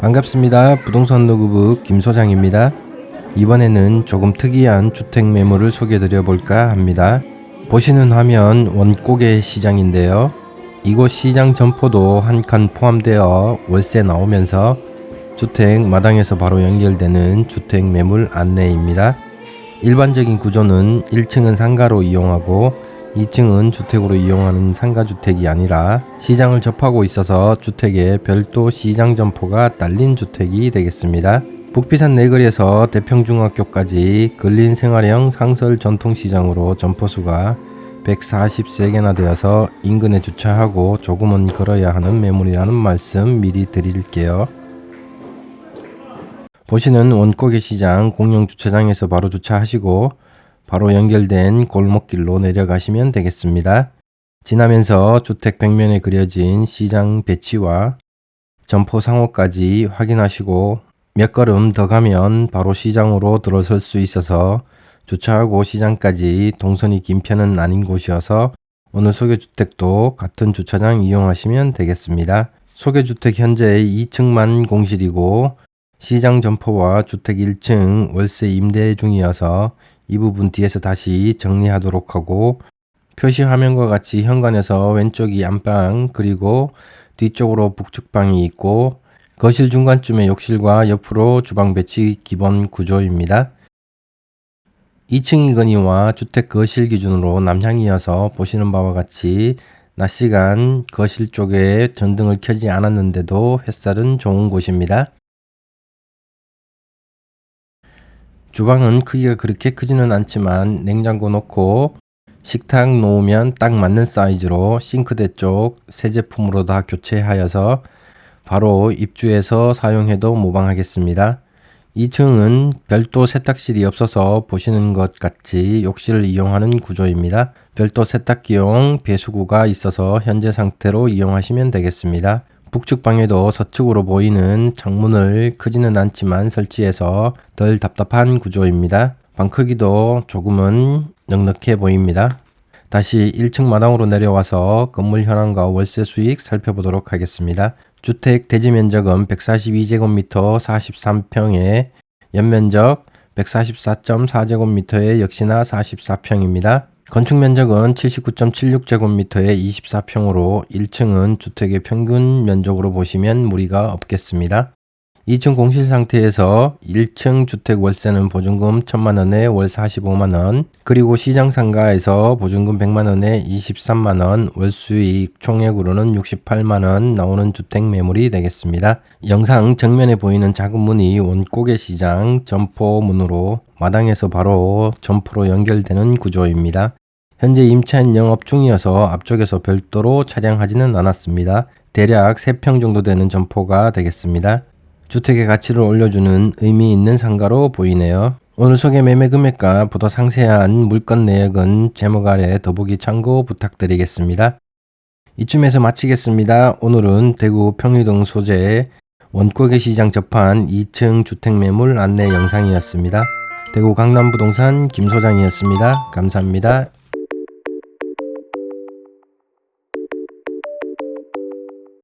반갑습니다. 부동산 노구부 김 소장입니다. 이번에는 조금 특이한 주택 매물을 소개해 드려 볼까 합니다. 보시는 화면 원고개 시장인데요. 이곳 시장 점포도 한 칸 포함되어 월세 나오면서 주택 마당에서 바로 연결되는 주택 매물 안내입니다. 일반적인 구조는 1층은 상가로 이용하고 2층은 주택으로 이용하는 상가주택이 아니라 시장을 접하고 있어서 주택에 별도 시장 점포가 딸린 주택이 되겠습니다. 북비산 내거리에서 대평중학교까지 근린 생활형 상설 전통시장으로 점포수가 143개나 되어서 인근에 주차하고 조금은 걸어야 하는 매물이라는 말씀 미리 드릴게요. 보시는 원고개 시장 공영 주차장에서 바로 주차하시고 바로 연결된 골목길로 내려가시면 되겠습니다. 지나면서 주택 벽면에 그려진 시장 배치와 점포 상호까지 확인하시고 몇 걸음 더 가면 바로 시장으로 들어설 수 있어서 주차하고 시장까지 동선이 긴 편은 아닌 곳이어서 오늘 소개주택도 같은 주차장 이용하시면 되겠습니다. 소개주택 현재 2층만 공실이고 시장 점포와 주택 1층 월세 임대 중이어서 이 부분 뒤에서 다시 정리하도록 하고 표시 화면과 같이 현관에서 왼쪽이 안방 그리고 뒤쪽으로 북측 방이 있고 거실 중간쯤에 욕실과 옆으로 주방 배치 기본 구조입니다. 2층이거니와 주택 거실 기준으로 남향이어서 보시는 바와 같이 낮 시간 거실 쪽에 전등을 켜지 않았는데도 햇살은 좋은 곳입니다. 주방은 크기가 그렇게 크지는 않지만 냉장고 놓고 식탁 놓으면 딱 맞는 사이즈로 싱크대 쪽 새 제품으로 다 교체하여서 바로 입주해서 사용해도 무방하겠습니다. 2층은 별도 세탁실이 없어서 보시는 것 같이 욕실을 이용하는 구조입니다. 별도 세탁기용 배수구가 있어서 현재 상태로 이용하시면 되겠습니다. 북측 방에도 서측으로 보이는 창문을 크지는 않지만 설치해서 덜 답답한 구조입니다. 방 크기도 조금은 넉넉해 보입니다. 다시 1층 마당으로 내려와서 건물 현황과 월세 수익 살펴보도록 하겠습니다. 주택 대지 면적은 142제곱미터 43평에 연면적 144.4제곱미터에 역시나 44평입니다. 건축 면적은 79.76제곱미터에 24평으로 1층은 주택의 평균 면적으로 보시면 무리가 없겠습니다. 2층 공실 상태에서 1층 주택 월세는 보증금 1000만원에 월 45만 원, 그리고 시장 상가에서 보증금 100만 원에 23만 원, 월 수익 총액으로는 68만 원 나오는 주택 매물이 되겠습니다. 영상 정면에 보이는 작은 문이 원고개 시장 점포 문으로 마당에서 바로 점포로 연결되는 구조입니다. 현재 임차인 영업 중이어서 앞쪽에서 별도로 차량하지는 않았습니다. 대략 3평 정도 되는 점포가 되겠습니다. 주택의 가치를 올려주는 의미 있는 상가로 보이네요. 오늘 소개 매매 금액과 보다 상세한 물건 내역은 제목 아래 더보기 참고 부탁드리겠습니다. 이쯤에서 마치겠습니다. 오늘은 대구 평리동 소재 원고개 시장 접한 2층 주택 매물 안내 영상이었습니다. 대구 강남부동산 김 소장이었습니다. 감사합니다.